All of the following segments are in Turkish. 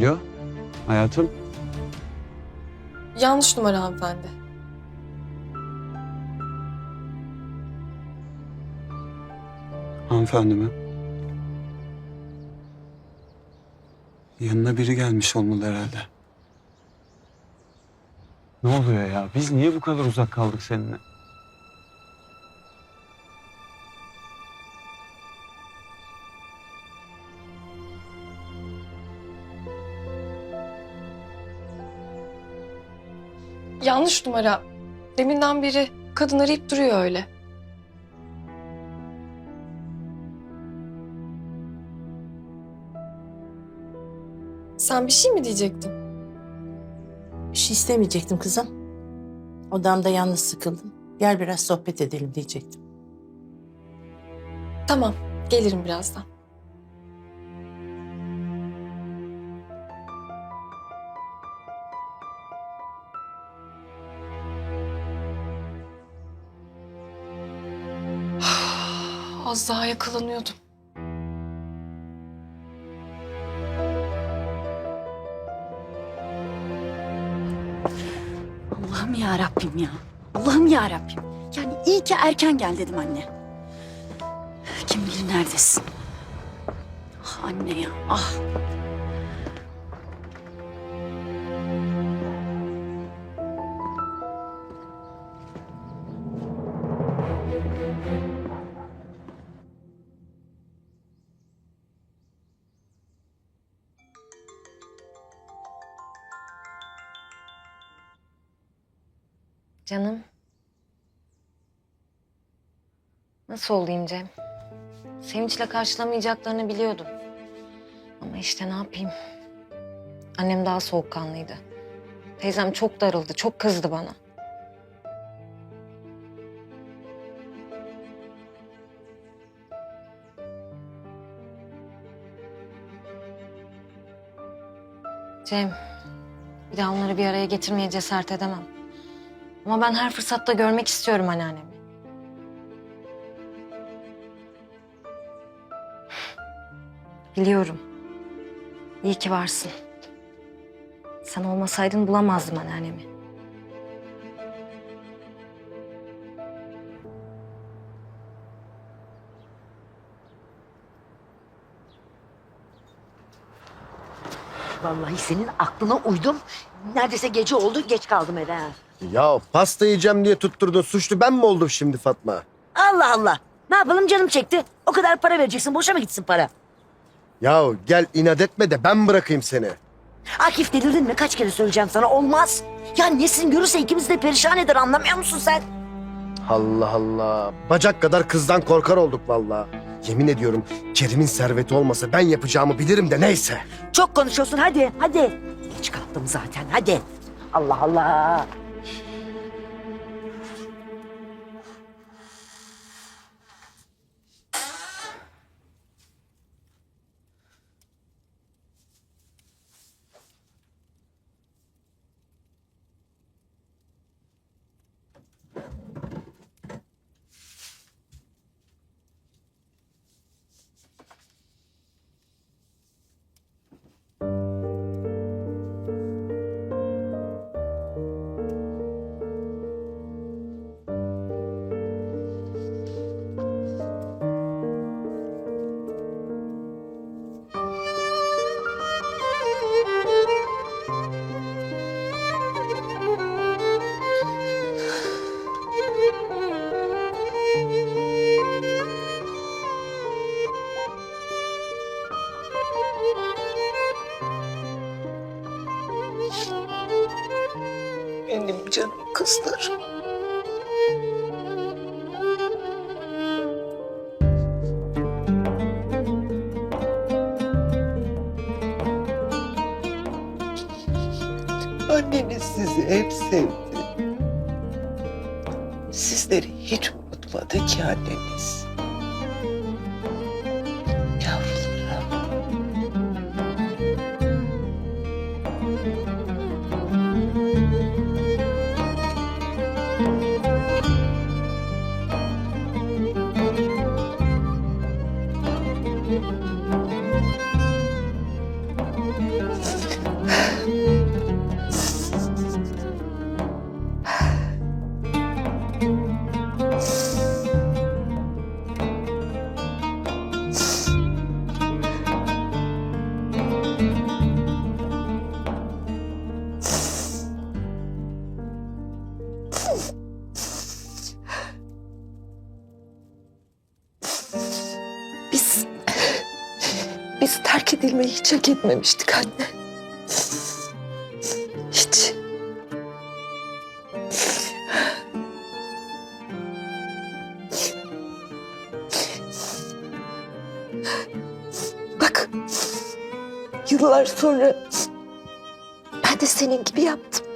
Alo, hayatım. Yanlış numara hanımefendi. Hanımefendi mi? Yanına biri gelmiş olmalı herhalde. Ne oluyor ya? Biz niye bu kadar uzak kaldık seninle? Yanlış numara. Deminden beri kadın arayıp duruyor öyle. Sen bir şey mi diyecektin? Bir şey istemeyecektim kızım. Odamda yalnız sıkıldım. Gel biraz sohbet edelim diyecektim. Tamam, gelirim birazdan. Az daha yakalanıyordum. Allah'ım ya Rabbim ya. Allah'ım ya Rabbim. Yani iyi ki erken gel dedim anne. Kim bilir neredesin? Ah anne ya. Ah. Canım. Nasıl olayım Cem? Sevinçle karşılamayacaklarını biliyordum. Ama işte ne yapayım? Annem daha soğukkanlıydı. Teyzem çok darıldı, çok kızdı bana. Cem, bir daha onları bir araya getirmeye cesaret edemem. Ama ben her fırsatta görmek istiyorum anneannemi. Biliyorum. İyi ki varsın. Sen olmasaydın bulamazdım anneannemi. Vallahi senin aklına uydum. Neredeyse gece oldu, geç kaldım eve. Ya pasta yiyeceğim diye tutturdun. Suçlu ben mi oldum şimdi Fatma? Allah Allah. Ne yapalım canım çekti. O kadar para vereceksin. Boşa mı gitsin para? Ya gel inat etme de ben bırakayım seni. Akif delirdin mi? Kaç kere söyleyeceğim sana. Olmaz. Ya Nesin görürse ikimiz de perişan eder. Anlamıyor musun sen? Allah Allah. Bacak kadar kızdan korkar olduk vallahi. Yemin ediyorum Kerim'in serveti olmasa ben yapacağımı bilirim de neyse. Çok konuşuyorsun. Hadi, hadi. Geç kaldım zaten. Hadi. Allah Allah. Benim canım kızlarım. Anneniz sizi hep sevdi. Sizleri hiç unutmadı ki anneniz. Biz terk edilmeyi hiç hak etmemiştik anne. Hiç. Bak, yıllar sonra ben de senin gibi yaptım.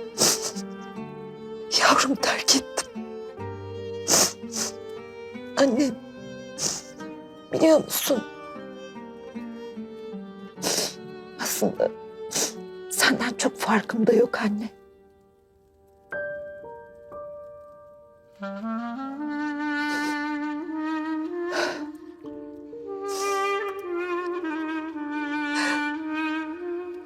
Yavrum terk ettim. Anne, biliyor musun? Senden çok farkım da yok anne.